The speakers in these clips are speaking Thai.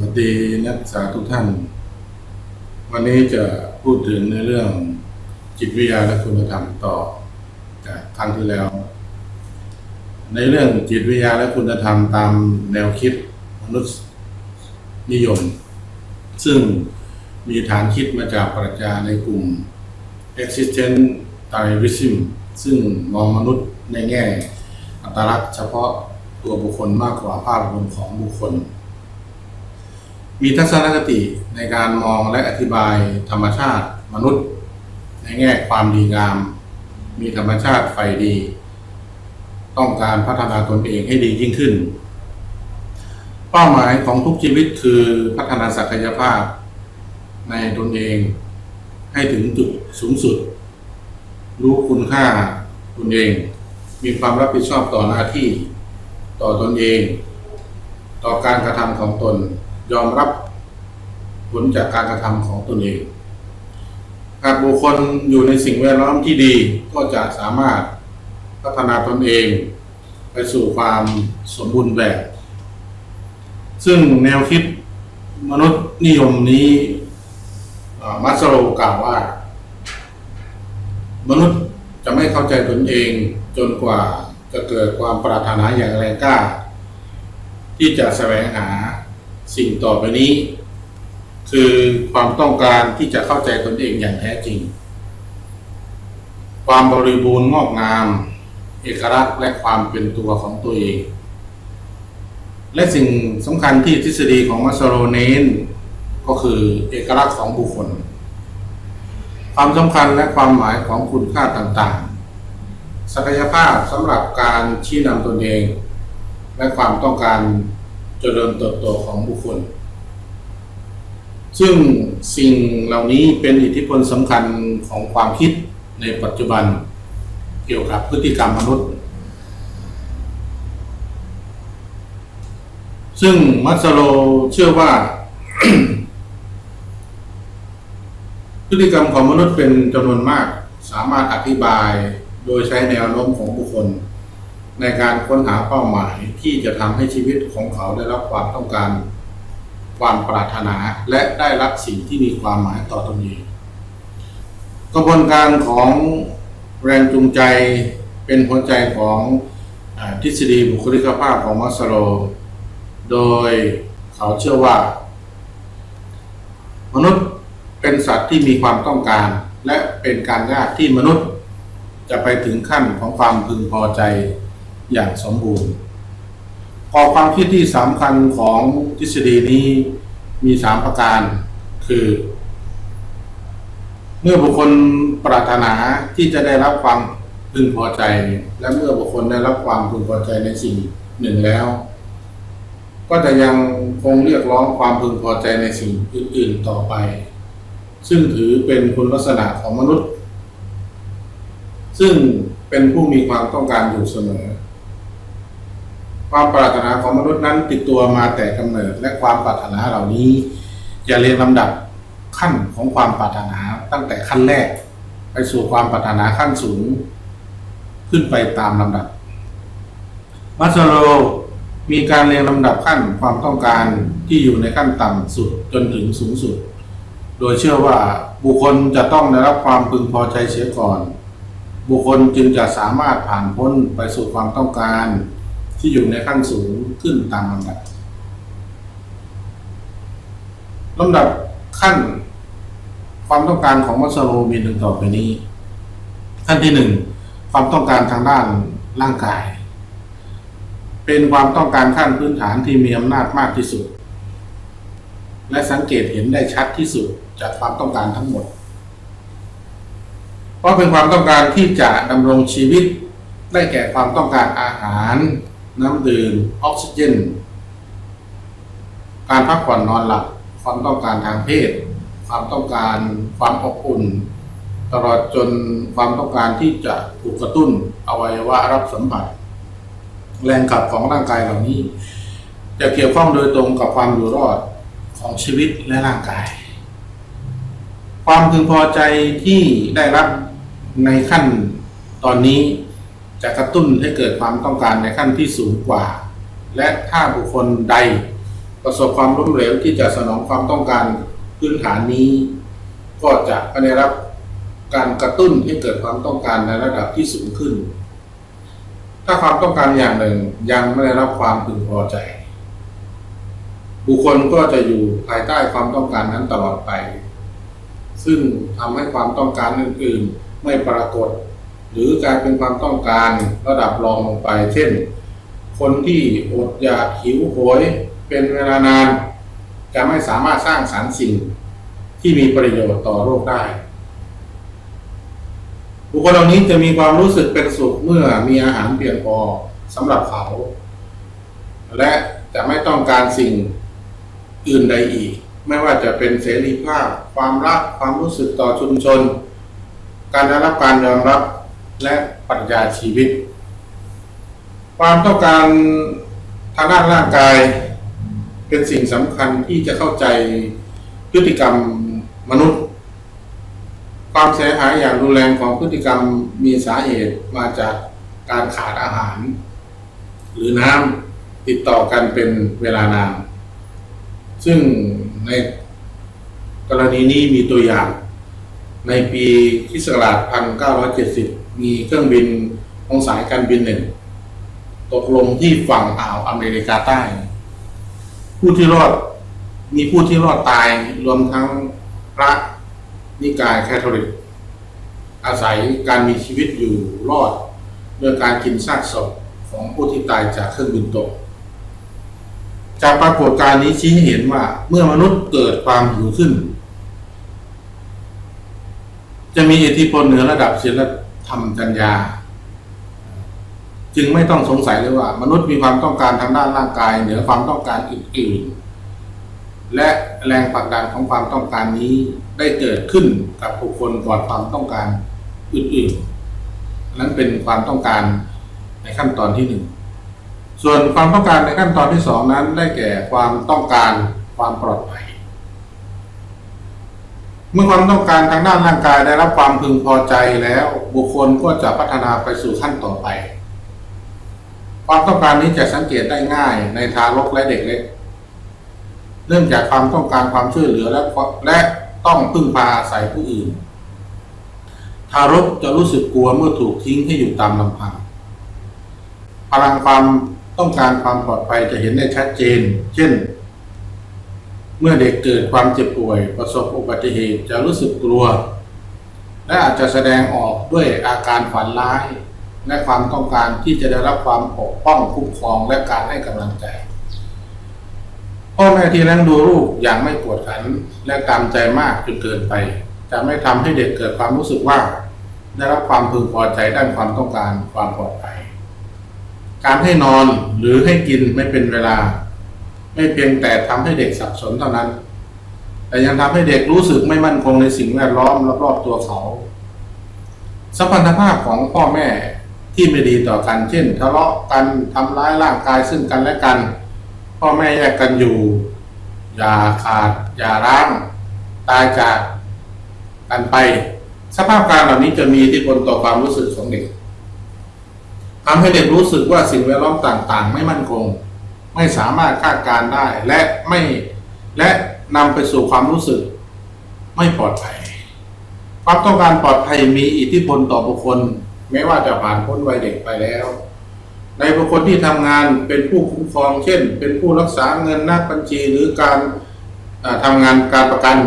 วัสดีนักศึกษาทุกท่าน วันนี้จะพูดถึงในเรื่องจิตวิทยาและคุณธรรมต่อจากครั้งที่แล้ว ในเรื่องจิตวิทยาและคุณธรรมตามแนวคิดมนุษย์นิยม ซึ่งมีฐานคิดมาจากปรัชญาในกลุ่ม existentialism ซึ่งมองมนุษย์ในแง่ อัตลักษณ์เฉพาะตัวบุคคลมากกว่าภาพรวมของบุคคล มีทัศนคติในการมองและอธิบายธรรมชาติมนุษย์ ในแง่ความดีงาม มีธรรมชาติไฟดี ต้องการพัฒนาตนเองให้ดียิ่งขึ้น เป้าหมายของทุกชีวิตคือพัฒนาศักยภาพในตนเองให้ถึงจุดสูงสุด รู้คุณค่าตนเอง มีความรับผิดชอบต่อหน้าที่ ต่อตนเอง ต่อการกระทำของตน ยอมรับผลจากการกระทำของตนเอง หากบุคคลอยู่ในสิ่งแวดล้อมที่ดีก็จะสามารถพัฒนาตนเอง ไปสู่ความสมบูรณ์แบบ ซึ่งแนวคิดมนุษย์นิยมนี้มัสโลกล่าวว่า มนุษย์จะไม่เข้าใจตนเองจนกว่าจะเกิดความปรารถนาอย่างแรงกล้า ที่จะแสวงหา สิ่งต่อไปนี้ คือความต้องการที่จะเข้าใจตนเองอย่างแท้จริง ความบริบูรณ์งอกงาม เอกลักษณ์และความเป็นตัวของตัวเอง และสิ่งสำคัญที่ทฤษฎีของมัสโลเน้น ก็คือเอกลักษณ์ของบุคคล ความสำคัญและความหมายของคุณค่าต่างๆ ศักยภาพสำหรับการชี้นำตนเอง และความต้องการ จริญเติบโตของบุคคล ซึ่งสิ่งเหล่านี้เป็นอิทธิพลสำคัญของความคิดในปัจจุบันเกี่ยวกับพฤติกรรมมนุษย์ ซึ่งมัสโลเชื่อว่า พฤติกรรมของมนุษย์เป็นจำนวนมาก สามารถอธิบายโดยใช้แนวโน้มของบุคคล ในการค้นหาเป้าหมายที่จะทำให้ชีวิตของเขาได้รับความต้องการ ความปรารถนาและได้รับสิ่งที่มีความหมายต่อตนเองกระบวนการของแรงจูงใจเป็นหัวใจของอทฤษฎีบุคลิกภาพของมัสโล โดยเขาเชื่อว่า มนุษย์เป็นสัตว์ที่มีความต้องการ และเป็นการยากที่มนุษย์จะไปถึงขั้นของความพึงพอใจ อย่างสมบูรณ์ข้อความคิดที่สำคัญของทฤษฎีนี้มีสามประการ คือ เมื่อบุคคลปรารถนาที่จะได้รับความพึงพอใจ และเมื่อบุคคลได้รับความพึงพอใจในสิ่งหนึ่งแล้ว ก็จะยังคงเรียกร้องความพึงพอใจในสิ่งอื่น ๆต่อไป ซึ่งถือเป็นคุณลักษณะของมนุษย์ ซึ่งเป็นผู้มีความต้องการอยู่เสมอ ความปรารถนาของมนุษย์นั้นติดตัวมาแต่กำเนิด และความปรารถนาเหล่านี้จะเรียงลำดับขั้นของความปรารถนาตั้งแต่ขั้นแรก ไปสู่ความปรารถนาขั้นสูง ขึ้นไปตามลำดับ มัสโลมีการเรียงลำดับขั้นความต้องการที่อยู่ในขั้นต่ำสุดจนถึงสูงสุด โดยเชื่อว่าบุคคลจะต้องได้รับความพึงพอใจเสียก่อน บุคคลจึงจะสามารถผ่านพ้นไปสู่ความต้องการ ที่อยู่ในขั้นสูงขึ้นตามลำดับลำดับขั้น ความต้องการของมัสโลมีดังต่อไปนี้ ขั้นที่หนึ่งความต้องการทางด้านร่างกาย เป็นความต้องการขั้นพื้นฐานที่มีอำนาจมากที่สุด และสังเกตเห็นได้ชัดที่สุดจากความต้องการทั้งหมด เพราะเป็นความต้องการที่จะดำรงชีวิตได้แก่ความต้องการอาหาร น้ำดื่มออกซิเจน การพักผ่อนนอนหลับ ความต้องการทางเพศ ความต้องการความอบอุ่น ตลอดจนความต้องการที่จะถูกกระตุ้นอวัยวะรับสัมผัส แรงขับของร่างกายเหล่านี้ จะเกี่ยวข้องโดยตรงกับความอยู่รอดของชีวิตและร่างกาย ความพึงพอใจที่ได้รับในขั้นตอนนี้ จะกระตุ้นให้เกิดความต้องการในขั้นที่สูงกว่า และถ้าบุคคลใดประสบความล้มเหลวที่จะสนองความต้องการพื้นฐานนี้ ก็จะไม่ได้รับการกระตุ้นให้เกิดความต้องการในระดับที่สูงขึ้น ถ้าความต้องการอย่างหนึ่งยังไม่ได้รับความพึงพอใจ บุคคลก็จะอยู่ภายใต้ความต้องการนั้นตลอดไป ซึ่งทำให้ความต้องการอื่นๆไม่ปรากฏ หรือกลายเป็นความต้องการระดับรองลงไป เช่น คนที่อดอยากหิวโหยเป็นเวลานาน จะไม่สามารถสร้างสรรค์สิ่งที่มีประโยชน์ต่อโลกได้ บุคคลเหล่านี้จะมีความรู้สึกเป็นสุขเมื่อมีอาหารเพียงพอสำหรับเขา และจะไม่ต้องการสิ่งอื่นใดอีก ไม่ว่าจะเป็นเสรีภาพ ความรักความรู้สึกต่อชุมชน การได้รับการยอมรับ และปรัชญาชีวิต ความต้องการทางด้านร่างกาย เป็นสิ่งสำคัญที่จะเข้าใจพฤติกรรมมนุษย์ ความเสียหายอย่างรุนแรงของพฤติกรรมมีสาเหตุมาจากการขาดอาหาร หรือน้ำติดต่อกันเป็นเวลานานซึ่งในกรณีนี้มีตัวอย่างในปีคิศักราช1970 มีเครื่องบินของสายการบินหนึ่ง ตกลงที่ฝั่งอ่าวอเมริกาใต้ ผู้ที่รอดมีผู้ที่รอดตายรวมทั้งพระนิกายแคทอลิก อาศัยการมีชีวิตอยู่รอดโดยการกินซากศพของผู้ที่ตายจากเครื่องบินตก จากปรากฏการณ์นี้ชี้ให้เห็นว่าเมื่อมนุษย์เกิดความหิวขึ้น จะมีอิทธิพลเหนือระดับศีล ธรรมจัญญา จึงไม่ต้องสงสัยเลยว่า มนุษย์มีความต้องการทางด้านร่างกาย เหนือความต้องการอื่นๆ และแรงผลักดันของความต้องการนี้ได้เกิดขึ้นกับบุคคลก่อนความต้องการอื่นๆ นั้นเป็นความต้องการในขั้นตอนที่หนึ่งส่วนความต้องการในขั้นตอนที่สองนั้นได้แก่ความต้องการความปลอดภัย เมื่อความต้องการทางด้านร่างกายได้รับความพึงพอใจแล้ว บุคคลก็จะพัฒนาไปสู่ขั้นต่อไป ความต้องการนี้จะสังเกตได้ง่ายในทารกและเด็กเล็กเนื่องจากความต้องการความช่วยเหลือและและต้องพึ่งพาอาศัยผู้อื่น ทารกจะรู้สึกกลัวเมื่อถูกทิ้งให้อยู่ตามลำพัง พลังความต้องการความปลอดภัยจะเห็นได้ชัดเจน เช่น เมื่อเด็กเกิดความเจ็บป่วย ประสบอุบัติเหตุจะรู้สึกกลัว และอาจจะแสดงออกด้วยอาการฝันร้าย และความต้องการที่จะได้รับความปกป้องคุ้มครองและการให้กำลังใจพ่อแม่ที่เลี้ยงดูลูกอย่างไม่ปวดขันและตามใจมากจนเกินไป จะไม่ทำให้เด็กเกิดความรู้สึกว่า ได้รับความพึงพอใจด้านความต้องการความปลอดภัย การให้นอนหรือให้กินไม่เป็นเวลา ไม่เพียงแต่ทำให้เด็กสับสนเท่านั้น แต่ยังทำให้เด็กรู้สึกไม่มั่นคงในสิ่งแวดล้อมรอบๆตัวเขาสัมพันธภาพของพ่อแม่ที่ไม่ดีต่อกัน เช่น ทะเลาะกันทำร้ายร่างกายซึ่งกันและกัน พ่อแม่แยกกันอยู่ อย่าขาด อย่าร้างตายจากกันไป สภาพการเหล่านี้จะมีอิทธิพลต่อความรู้สึกของเด็กทำให้เด็กรู้สึกว่าสิ่งแวดล้อมต่าง ๆ ไม่มั่นคง ไม่สามารถคาดการได้และไม่และนำไปสู่ความรู้สึก ไม่ปลอดภัย ความต้องการปลอดภัยมีอิทธิพลต่อบุคคล แม้ว่าจะผ่านพ้นวัยเด็กไปแล้ว ในบุคคลที่ทำงานเป็นผู้คุ้มครอง เช่น เป็นผู้รักษาเงินนักบัญชีหรือการทำงานการประกัน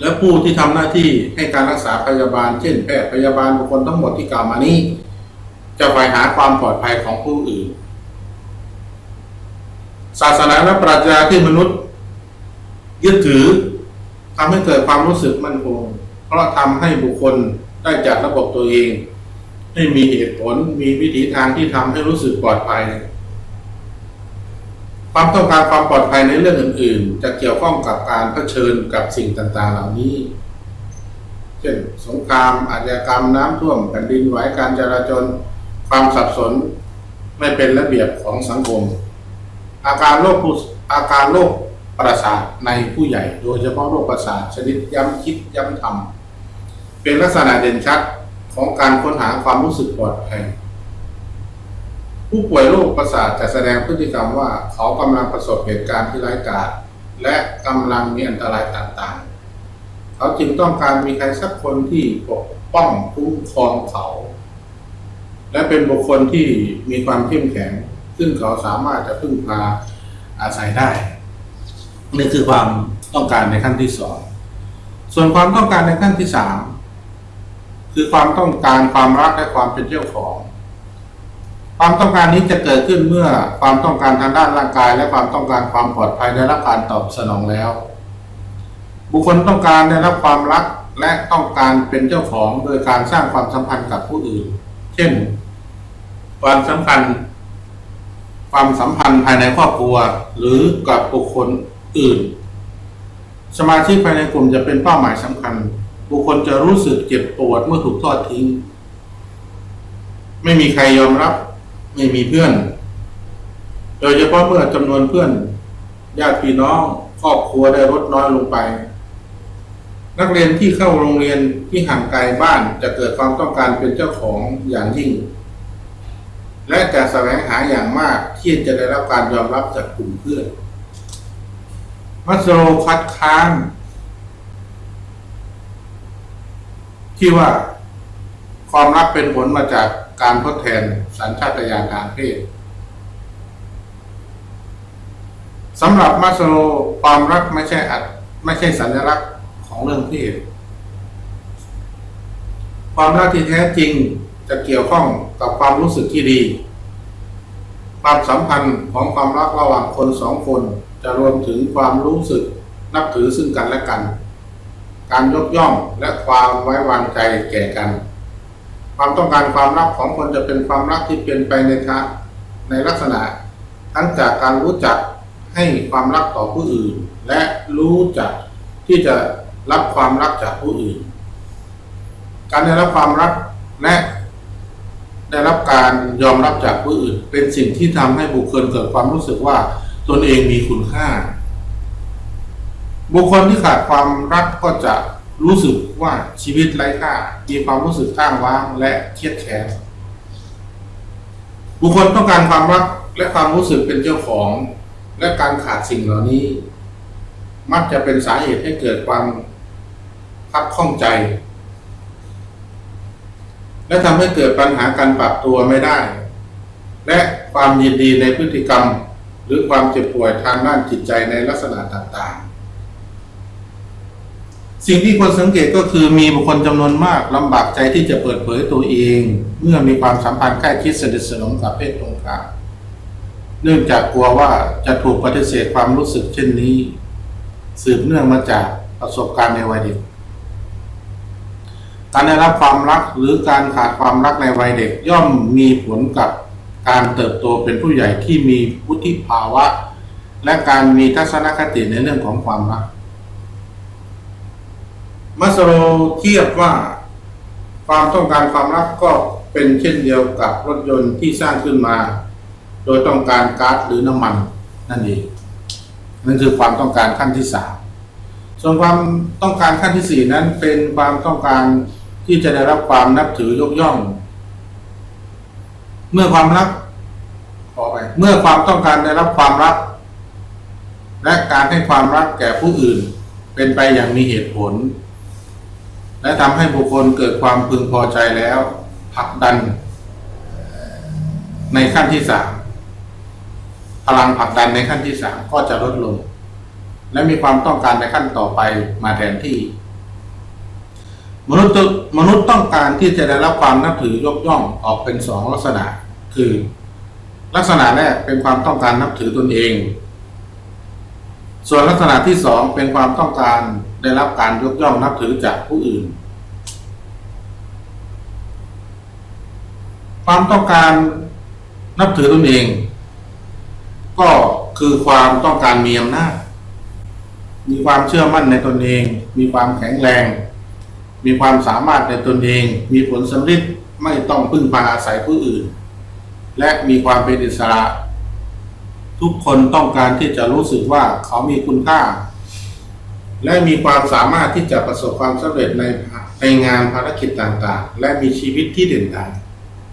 และผู้ที่ทำหน้าที่ให้การรักษาพยาบาล เช่น แพทย์พยาบาลบุคคลทั้งหมดที่กล่าวมานี้ จะไปหาความปลอดภัยของผู้อื่น ศาสนาและปรัชญาที่มนุษย์ ยึดถือทำให้เกิดความรู้สึกมั่นคง เพราะทำให้บุคคลได้จัดระบบตัวเอง ให้มีเหตุผลมีวิถีทางที่ทำให้รู้สึกปลอดภัย ความต้องการความปลอดภัยในเรื่องอื่น ๆ จะเกี่ยวข้องกับการเผชิญกับสิ่งต่างๆ เหล่านี้เช่นสงครามอาชญากรรมน้ำท่วมแผ่นดินไหวการจราจรความสับสน ไม่เป็นระเบียบของสังคม อาการโรคผู้อาการโรคประสาทในผู้ใหญ่ โดยเฉพาะโรคประสาทชนิดย้ำคิดย้ำทำเป็นลักษณะเด่นชัดของการค้นหาความรู้สึกปลอดภัยผู้ป่วยโรคประสาทจะแสดงพฤติกรรมว่าเขากำลังประสบเหตุการณ์ที่ร้ายกาจและกำลังมีอันตรายต่างๆ เขาจึงต้องการมีใครสักคนที่ปกป้องคุ้มครองเขา และเป็นบุคคลที่มีความเข้มแข็ง ซึ่งเขาสามารถจะพึ่งพาอาศัยได้นี่คือความต้องการในขั้นที่สองส่วนความต้องการในขั้นที่สามคือความต้องการความรักและความเป็นเจ้าของ ความต้องการนี้จะเกิดขึ้นเมื่อความต้องการทางด้านร่างกาย และความต้องการความปลอดภัยได้รับการตอบสนองแล้ว บุคคลต้องการได้รับความรักและต้องการเป็นเจ้าของโดยการสร้างความสัมพันธ์กับผู้อื่น เช่น ความสัมพันธ์ ความสัมพันธ์ภายในครอบครัว หรือกับบุคคลอื่น สมาชิกภายในกลุ่มจะเป็นเป้าหมายสำคัญ บุคคลจะรู้สึกเจ็บปวดเมื่อถูกทอดทิ้ง ไม่มีใครยอมรับ ไม่มีเพื่อน โดยเฉพาะเมื่อจำนวนเพื่อนญาติพี่น้องครอบครัวได้ลดน้อยลงไป นักเรียนที่เข้าโรงเรียนที่ห่างไกลบ้านจะเกิดความต้องการเป็นเจ้าของอย่างยิ่ง และจะแสวงหาอย่างมากที่จะได้รับการยอมรับจากกลุ่มเพื่อนมัสโลคัดค้านที่ว่าความรักเป็นผลมาจากการทดแทนสัญชาตญาณทางเพศสำหรับมัสโลความรักไม่ใช่อัดไม่ใช่สัญลักษณ์ของเรื่องเพศความรักที่แท้จริง จะเกี่ยวข้องกับความรู้สึกที่ดี ความสัมพันธ์ของความรักระหว่างคนสองคน จะรวมถึงความรู้สึกนับถือซึ่งกันและกัน การยกย่องและความไว้วางใจแก่กัน ความต้องการความรักของคนจะเป็นความรักที่เป็นไปในทางในลักษณะ ทั้งจากการรู้จักให้ความรักต่อผู้อื่น และรู้จักที่จะรับความรักจากผู้อื่น การได้รับความรักและ ได้รับการยอมรับจากผู้อื่น เป็นสิ่งที่ทำให้บุคคลเกิดความรู้สึกว่าตนเองมีคุณค่า บุคคลที่ขาดความรักก็จะรู้สึกว่าชีวิตไร้ค่า มีความรู้สึกข้างว้างและเครียดแค้นบุคคลต้องการความรักและความรู้สึกเป็นเจ้าของ และการขาดสิ่งเหล่านี้ มักจะเป็นสาเหตุให้เกิดความคับข้องใจ และทำให้เกิดปัญหาการปรับตัวไม่ได้ และความยินดีในพฤติกรรม หรือความเจ็บป่วยทางด้านจิตใจในลักษณะต่างๆ สิ่งที่ควรสังเกตก็คือมีบุคคลจำนวนมากลำบากใจที่จะเปิดเผยตัวเอง เมื่อมีความสัมพันธ์ใกล้ชิดสนิทสนมกับเพศตรงข้ามเนื่องจากกลัวว่าจะถูกปฏิเสธความรู้สึกเช่นนี้ สืบเนื่องมาจากประสบการณ์ในวัยเด็ก การได้รับความรักหรือการขาดความรักในวัยเด็กย่อมมีผลกับการเติบโตเป็นผู้ใหญ่ที่มีวุฒิภาวะ และการมีทัศนคติในเรื่องของความรัก มัสโลเทียบว่าความต้องการความรักก็เป็นเช่นเดียวกับรถยนต์ที่สร้างขึ้นมา โดยต้องการก๊าซหรือน้ำมันนั่นเองนั่นคือความต้องการขั้นที่สามส่วนความต้องการขั้นที่สี่นั้นเป็นความต้องการ ที่จะได้รับความนับถือยกย่อง เมื่อความรักขอไป เมื่อความต้องการได้รับความรัก และการให้ความรักแก่ผู้อื่น เป็นไปอย่างมีเหตุผล และทำให้บุคคลเกิดความพึงพอใจแล้วผลักดัน ในขั้นที่สามพลังผลักดันในขั้นที่สามก็จะลดลง และมีความต้องการในขั้นต่อไปมาแทนที่ มนุษย์ต้องมนุษย์ต้องการที่จะได้รับความนับถือยกย่องออกเป็นสองลักษณะ คือ ลักษณะแรกเป็นความต้องการนับถือตนเอง ส่วนลักษณะที่สองเป็นความต้องการได้รับการยกย่องนับถือจากผู้อื่น ความต้องการนับถือตนเอง ก็คือความต้องการมีอำนาจมีความเชื่อมั่นในตนเอง มีความแข็งแรง มีความสามารถในตนเอง มีผลสำเร็จไม่ต้องพึ่งพาอาศัยผู้อื่น และมีความเป็นอิสระ ทุกคนต้องการที่จะรู้สึกว่าเขามีคุณค่า และมีความสามารถที่จะประสบความสำเร็จในในงานภารกิจต่างๆ และมีชีวิตที่เด่นดัง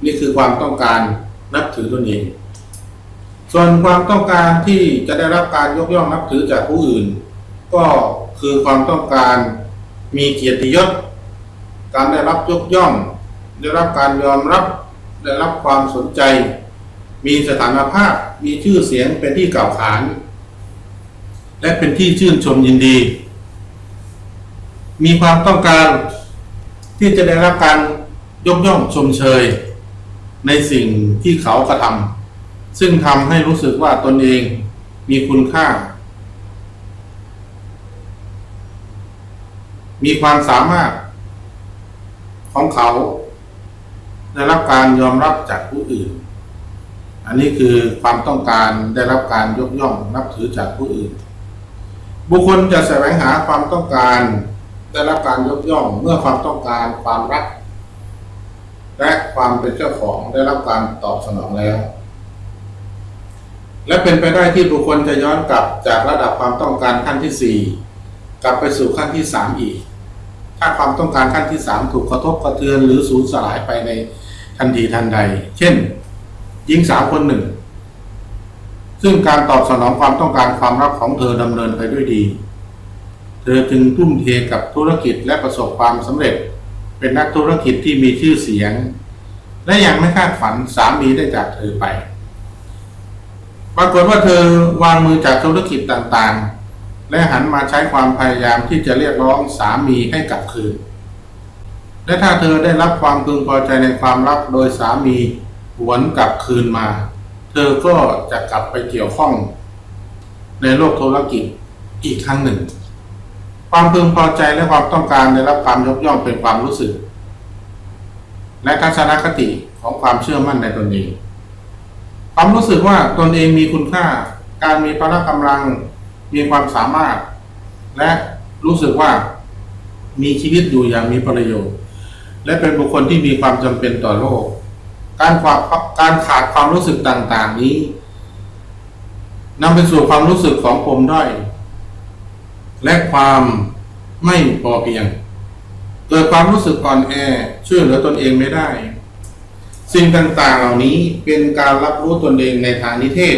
นี่คือความต้องการนับถือตนเอง ส่วนความต้องการที่จะได้รับการยกย่องนับถือจากผู้อื่น ก็คือความต้องการมีเกียรติยศ การได้รับยกย่อง ได้รับการยอมรับ ได้รับความสนใจ มีสถานภาพ มีชื่อเสียงเป็นที่กล่าวขาน และเป็นที่ชื่นชมยินดี มีความต้องการที่จะได้รับการยกย่องชมเชย ในสิ่งที่เขากระทำซึ่งทำให้รู้สึกว่าตนเองมีคุณค่า มีความสามารถ ของเขา ได้รับการยอมรับจากผู้อื่น อันนี้คือความต้องการได้รับการยกย่องนับถือจากผู้อื่น บุคคลจะแสวงหาความต้องการ ได้รับการยกย่องเมื่อความต้องการความรัก และความเป็นเจ้าของได้รับการตอบสนองแล้วและเป็นไปได้ที่บุคคลจะย้อนกลับจากระดับความต้องการขั้นที่สี่กลับไปสู่ขั้นที่สามอีก ถ้าความต้องการขั้นที่สามถูกกระทบกระเทือนหรือสูญสลายไปในทันทีทันใด เช่นหญิงสาวคนหนึ่ง ซึ่งการตอบสนองความต้องการความรักของเธอดำเนินไปด้วยดี เธอจึงทุ่มเทกับธุรกิจและประสบความสำเร็จ เป็นนักธุรกิจที่มีชื่อเสียง และยังไม่คาดฝันสามีได้จากเธอไป ปรากฏว่าเธอวางมือจากธุรกิจต่างๆ และหันมาใช้ความพยายามที่จะเรียกร้องสามีให้กลับคืน และถ้าเธอได้รับความพึงพอใจในความรักโดยสามีหวนกลับคืนมา เธอก็จะกลับไปเกี่ยวข้อง ในโลกธุรกิจอีกครั้งหนึ่ง ความพึงพอใจและความต้องการได้รับความยกย่องเป็นความรู้สึก และทัศนคติของความเชื่อมั่นในตนเอง ความรู้สึกว่าตนเองมีคุณค่า การมีพละกำลัง มีความสามารถ และรู้สึกว่ามีชีวิตอยู่อย่างมีประโยชน์ และเป็นบุคคลที่มีความจำเป็นต่อโลก การขาดการขาดความรู้สึกต่างๆนี้นำไปสู่ความรู้สึกของปมด้อย และความไม่พอเพียง เกิดความรู้สึกอ่อนแอช่วยเหลือตนเองไม่ได้ สิ่งต่างๆเหล่านี้เป็นการรับรู้ตนเองในทางนิเทศ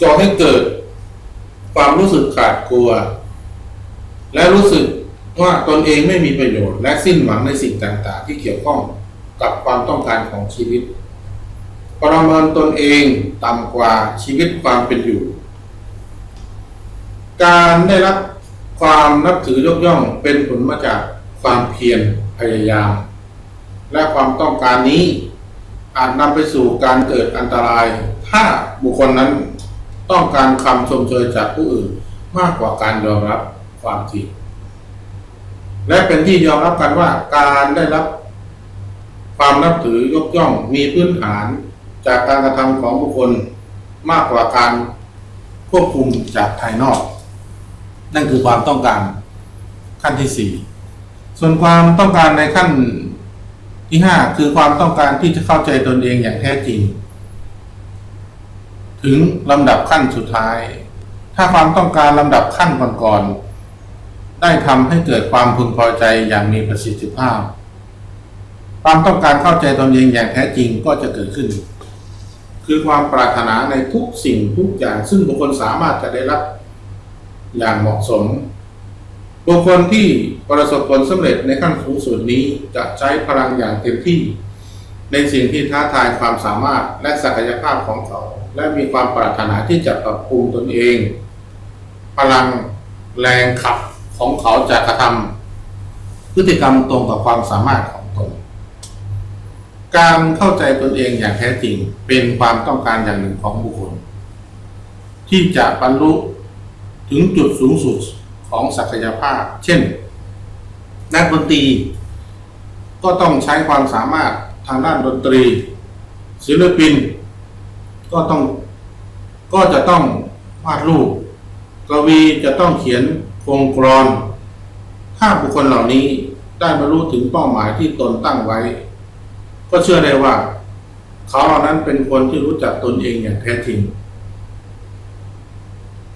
ก่อให้เกิดความรู้สึกขาดกลัว และรู้สึกว่าตนเองไม่มีประโยชน์ และสิ้นหวังในสิ่งต่าง ๆ ที่เกี่ยวข้องกับความต้องการของชีวิต ประเมินตนเองต่ำกว่าชีวิตความเป็นอยู่ การได้รับความนับถือยกย่องเป็นผลมาจากความเพียรพยายาม และความต้องการนี้อาจนำไปสู่การเกิดอันตราย ถ้าบุคคลนั้น ต้องการคำชมเชยจากผู้อื่นมากกว่าการยอมรับความจริง และเป็นที่ยอมรับกันว่าการได้รับความนับถือยกย่องมีพื้นฐานจากการกระทำของบุคคลมากกว่าการควบคุมจากภายนอก นั่นคือความต้องการขั้นที่สี่ส่วนความต้องการในขั้นที่ห้าคือความต้องการที่จะเข้าใจตนเองอย่างแท้จริง ถึงลำดับขั้นสุดท้าย ถ้าความต้องการลำดับขั้นก่อนๆได้ทำให้เกิดความพึงพอใจอย่างมีประสิทธิภาพ ความต้องการเข้าใจตนเองอย่างแท้จริงก็จะเกิดขึ้น คือความปรารถนาในทุกสิ่งทุกอย่างซึ่งบุคคลสามารถจะได้รับอย่างเหมาะสมบุคคลที่ประสบผลสำเร็จในขั้นสูงสุดนี้จะใช้พลังอย่างเต็มที่ ในสิ่งที่ท้าทายความสามารถและศักยภาพของเขา และมีความปรารถนาที่จะปรับปรุงตนเอง พลังแรงขับของเขาจะกระทำพฤติกรรมตรงกับความสามารถของตน การเข้าใจตนเองอย่างแท้จริงเป็นความต้องการอย่างหนึ่งของบุคคล ที่จะบรรลุถึงจุดสูงสุดของศักยภาพ เช่น นักดนตรีก็ต้องใช้ความสามารถทางด้านดนตรี ศิลปิน ก็ต้อง ก็จะต้องวาดรูปกวีจะต้องเขียนโครงกรอน ถ้าบุคคลเหล่านี้ได้บรรลุถึงเป้าหมายที่ตนตั้งไว้ ก็เชื่อได้ว่า เขาเหล่านั้นเป็นคนที่รู้จักตนเองอย่างแท้จริง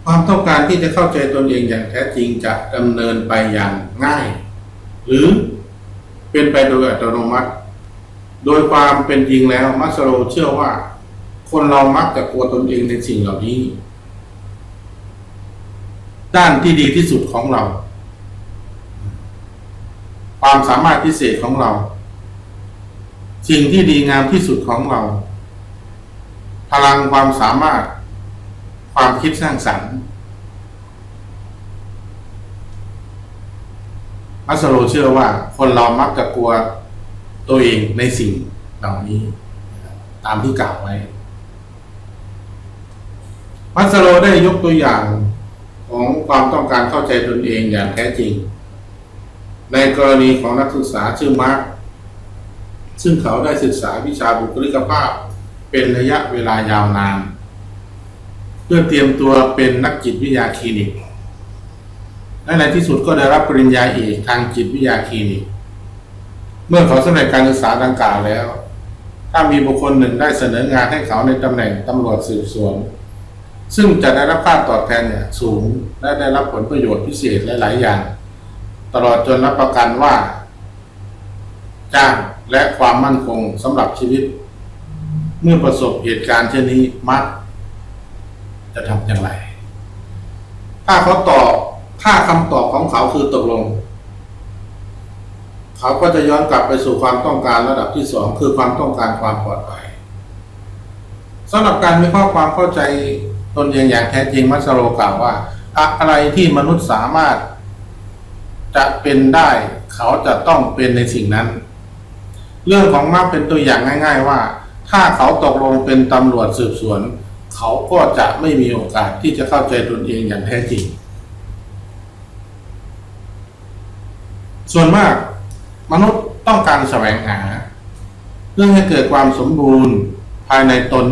ความต้องการที่จะเข้าใจตนเองอย่างแท้จริงจะดำเนินไปอย่างง่าย หรือเป็นไปโดยอัตโนมัติ โดยความเป็นจริงแล้วมัสโลเชื่อว่า คนเรามักจะกลัวตนเองในสิ่งเหล่านี้ ด้านที่ดีที่สุดของเรา ความสามารถพิเศษของเรา สิ่งที่ดีงามที่สุดของเรา พลังความสามารถ ความคิดสร้างสรรค์มัสโลเชื่อว่าคนเรามักจะกลัวตัวเองในสิ่งเหล่านี้ ตามที่กล่าวไว้ มัสโลได้ยกตัวอย่างของความต้องการเข้าใจตนเองอย่างแท้จริง ในกรณีของนักศึกษาชื่อมาร์คซึ่งเขาได้ศึกษาวิชาบุคลิกภาพ เป็นระยะเวลายาวนาน เพื่อเตรียมตัวเป็นนักจิตวิทยาคลินิกและในที่สุดก็ได้รับปริญญาเอกทางจิตวิทยาคลินิก เมื่อเขาสำเร็จการศึกษาดังกล่าวแล้ว ถ้ามีบุคคลหนึ่งได้เสนองานให้เขาในตำแหน่งตำรวจสืบสวน ซึ่งจะได้รับค่าตอบแทนอย่างสูงและได้รับผลประโยชน์พิเศษหลาย ๆ อย่าง ตลอดจนรับประกันว่า จ้างและความมั่นคงสำหรับชีวิต เมื่อประสบเหตุการณ์เช่นนี้มัก จะทำอย่างไร ถ้าเขาตอบถ้าคำตอบของเขาคือตกลง เขาก็จะย้อนกลับไปสู่ความต้องการระดับที่สองคือความต้องการความปลอดภัยสำหรับการวิเคราะห์ความเข้าใจ ตนเองอย่างแท้จริงมัสโลกล่าวว่า อะไรที่มนุษย์สามารถ จะเป็นได้ เขาจะต้องเป็นในสิ่งนั้น เรื่องของมาร์คเป็นตัวอย่างง่าย ๆ ว่า ถ้าเขาตกลงเป็นตำรวจสืบสวน เขาก็จะไม่มีโอกาสที่จะเข้าใจตนเองอย่างแท้จริง ส่วนมาก มนุษย์ต้องการแสวงหา เพื่อให้เกิดความสมบูรณ์ภายในตน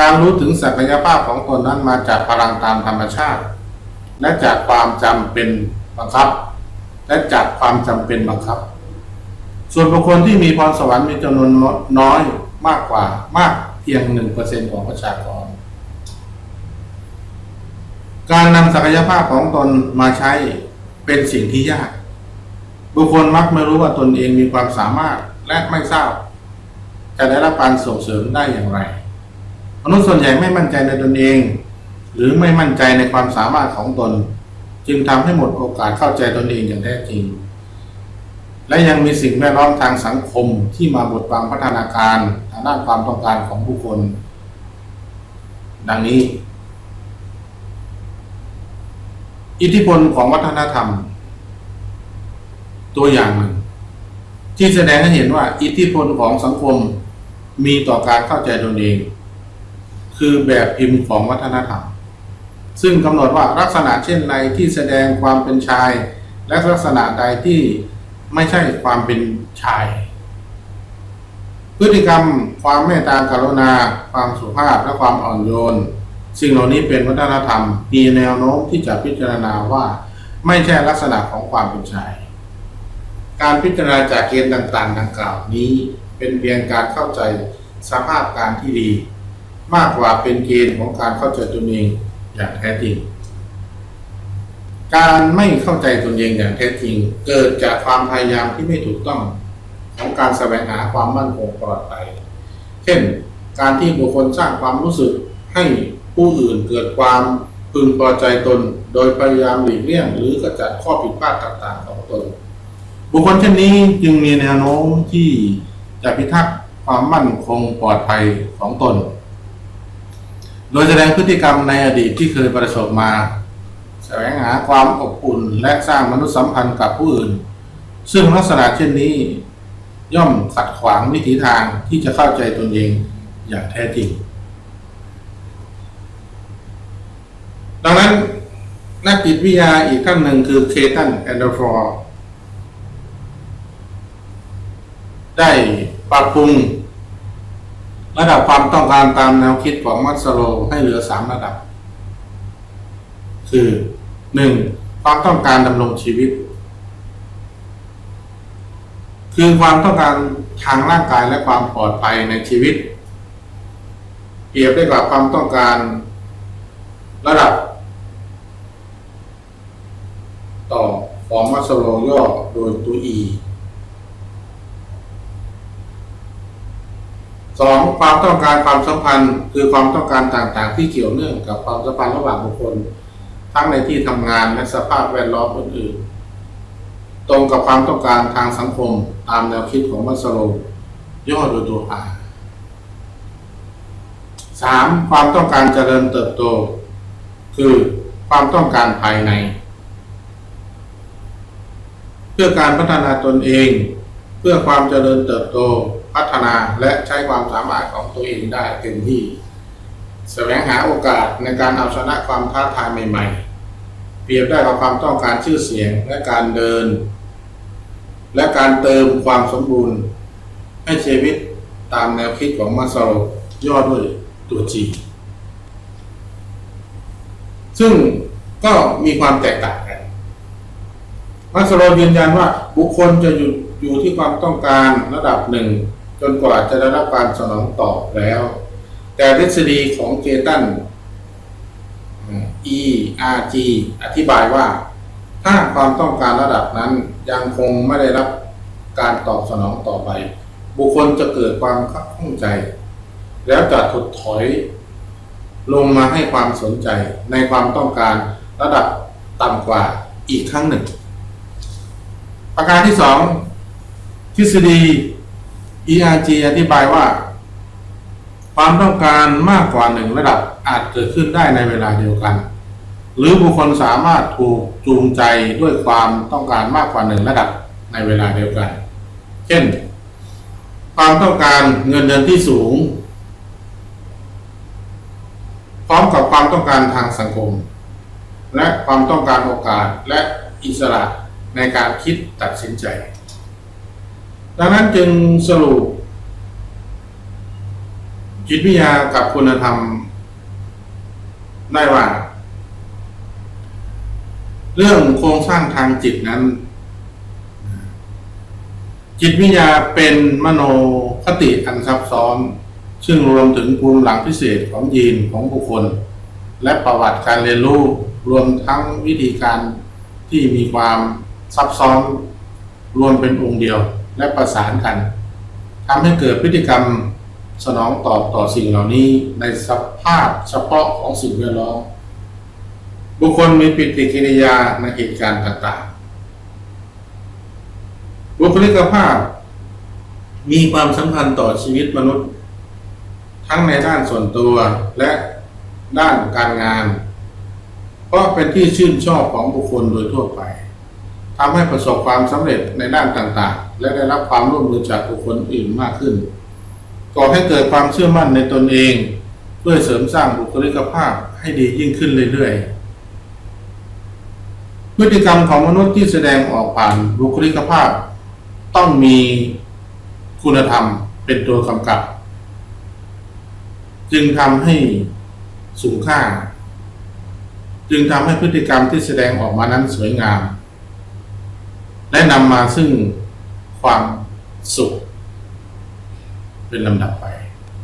การรู้ถึงศักยภาพของตนนั้นมาจากพลังตามธรรมชาติ และจากความจำเป็นบังคับ และจากความจำเป็นบังคับ ส่วนบุคคลที่มีพรสวรรค์มีจำนวนน้อยมากกว่ามากเพียงหนึ่งเปอร์เซ็นของประชากร การนำศักยภาพของตนมาใช้เป็นสิ่งที่ยาก บุคคลมักไม่รู้ว่าตนเองมีความสามารถและไม่ทราบ จะได้รับการส่งเสริมได้อย่างไร มนุษย์ส่วนใหญ่ไม่มั่นใจในตนเอง หรือไม่มั่นใจในความสามารถของตน จึงทำให้หมดโอกาสเข้าใจตนเองอย่างแท้จริง และยังมีสิ่งแวดล้อมทางสังคมที่มาบดบังพัฒนาการทางด้านความต้องการของบุคคลดังนี้ อิทธิพลของวัฒนธรรม ตัวอย่างหนึ่งที่แสดงให้เห็นว่าอิทธิพลของสังคมมีต่อการเข้าใจตนเอง คือแบบพิมพ์ของวัฒนธรรม ซึ่งกำหนดว่าลักษณะเช่นใดที่แสดงความเป็นชาย และลักษณะใดที่ไม่ใช่ความเป็นชาย พฤติกรรม ความเมตตากรุณา ความสุภาพและความอ่อนโยน สิ่งเหล่านี้เป็นวัฒนธรรม มีแนวโน้มที่จะพิจารณาว่าไม่ใช่ลักษณะของความเป็นชาย การพิจารณาจากเกณฑ์ต่างๆ ดังกล่าวนี้ เป็นเพียงการเข้าใจสภาพการที่ดี มากกว่าเป็นเกณฑ์ของการเข้าใจตนเองอย่างแท้จริง การไม่เข้าใจตนเองอย่างแท้จริง เกิดจากความพยายามที่ไม่ถูกต้องของการแสวงหาความมั่นคงปลอดภัยเช่น การที่บุคคลสร้างความรู้สึกให้ผู้อื่นเกิดความพึงพอใจตน โดยพยายามหลีกเลี่ยงหรือกระจัดข้อผิดพลาดต่างๆของตน บุคคลเช่นนี้จึงมีแนวโน้มที่จะพิทักษ์ความมั่นคงปลอดภัยของตน โดยแสดงพฤติกรรมในอดีตที่เคยประสบมา แสวงหาความอบอุ่นและสร้างมนุษยสัมพันธ์กับผู้อื่น ซึ่งลักษณะเช่นนี้ย่อมขัดขวางวิถีทางที่จะเข้าใจตนเองอย่างแท้จริง ดังนั้นนักจิตวิทยาอีกท่านหนึ่งคือเคตันแอนเดอร์ฟอร์ได้ปรับปรุง ระดับความต้องการตามแนวคิดของมัสโลให้เหลือสามระดับ คือหนึ่งความต้องการดำรงชีวิต คือความต้องการทางร่างกายและความปลอดภัยในชีวิต เปรียบได้กับความต้องการ ระดับ ต่อของมัสโลย่อโดยตัว E สองความต้องการความสัมพันธ์ คือความต้องการต่างๆ ที่เกี่ยวเนื่องกับความสัมพันธ์ระหว่างบุคคล ทั้งในที่ทำงานและสภาพแวดล้อมอื่นๆตรงกับความต้องการทางสังคมตามแนวคิดของมัสโลย่อโดยตัวอาสามความต้องการเจริญเติบโต คือความต้องการภายใน เพื่อการพัฒนาตนเอง เพื่อความเจริญเติบโต พัฒนาและใช้ความสามารถของตัวเองได้เต็มที่แสวงหาโอกาสในการเอาชนะความท้าทายใหม่ๆ เปรียบได้กับความต้องการชื่อเสียงและการเดิน และการเติมความสมบูรณ์ ให้ชีวิตตามแนวคิดของมาสโลย่อด้วยตัวจีซึ่งก็มีความแตกต่างกันมัสโลยืนยันว่าบุคคลจะอยู่อยู่ที่ความต้องการระดับหนึ่ง จนกว่าจะได้รับการสนองตอบแล้ว แต่ทฤษฎีของเกตัน ERG อธิบายว่า ถ้าความต้องการระดับนั้นยังคงไม่ได้รับการตอบสนองต่อไป บุคคลจะเกิดความขับข้องใจ แล้วจะถดถอยลงมาให้ความสนใจในความต้องการระดับต่ำกว่าอีกครั้งหนึ่ง ประการที่สองทฤษฎี ERG อธิบายว่า ความต้องการมากกว่าหนึ่งระดับอาจเกิดขึ้นได้ในเวลาเดียวกัน หรือบุคคลสามารถถูกจูงใจด้วยความต้องการมากกว่าหนึ่งระดับในเวลาเดียวกัน เช่น ความต้องการเงินเดือนที่สูง พร้อมกับความต้องการทางสังคม และความต้องการโอกาสและอิสระในการคิดตัดสินใจ ดังนั้นจึงสรุป จิตวิทยากับคุณธรรม ได้ว่า เรื่องโครงสร้างทางจิตนั้น จิตวิทยาเป็นมโนคติอันซับซ้อน ซึ่งรวมถึงภูมิหลังพิเศษของยีนของบุคคล และประวัติการเรียนรู้รวมทั้งวิธีการที่มีความซับซ้อน รวมเป็นองค์เดียว และประสานกันทำให้เกิดพฤติกรรมสนองตอบต่อสิ่งเหล่านี้ในสภาพเฉพาะของสิ่งแวดล้อมบุคคลมีปฏิกิริยาในเหตุการณ์ต่างๆ บุคลิกภาพ มีความสัมพันธ์ต่อชีวิตมนุษย์ ทั้งในด้านส่วนตัวและด้านการงาน เพราะเป็นที่ชื่นชอบของบุคคลโดยทั่วไป ทำให้ประสบความสำเร็จในด้านต่างๆ และได้รับความร่วมมือจากบุคคลอื่นมากขึ้น ก่อให้เกิดความเชื่อมั่นในตนเอง เพื่อเสริมสร้างบุคลิกภาพให้ดียิ่งขึ้นเรื่อยๆ พฤติกรรมของมนุษย์ที่แสดงออกผ่านบุคลิกภาพ ต้องมีคุณธรรมเป็นตัวกำกับ จึงทำให้สูงค่า จึงทำให้พฤติกรรมที่แสดงออกมานั้นสวยงาม และนำมาซึ่งความสุข เป็นลำดับไป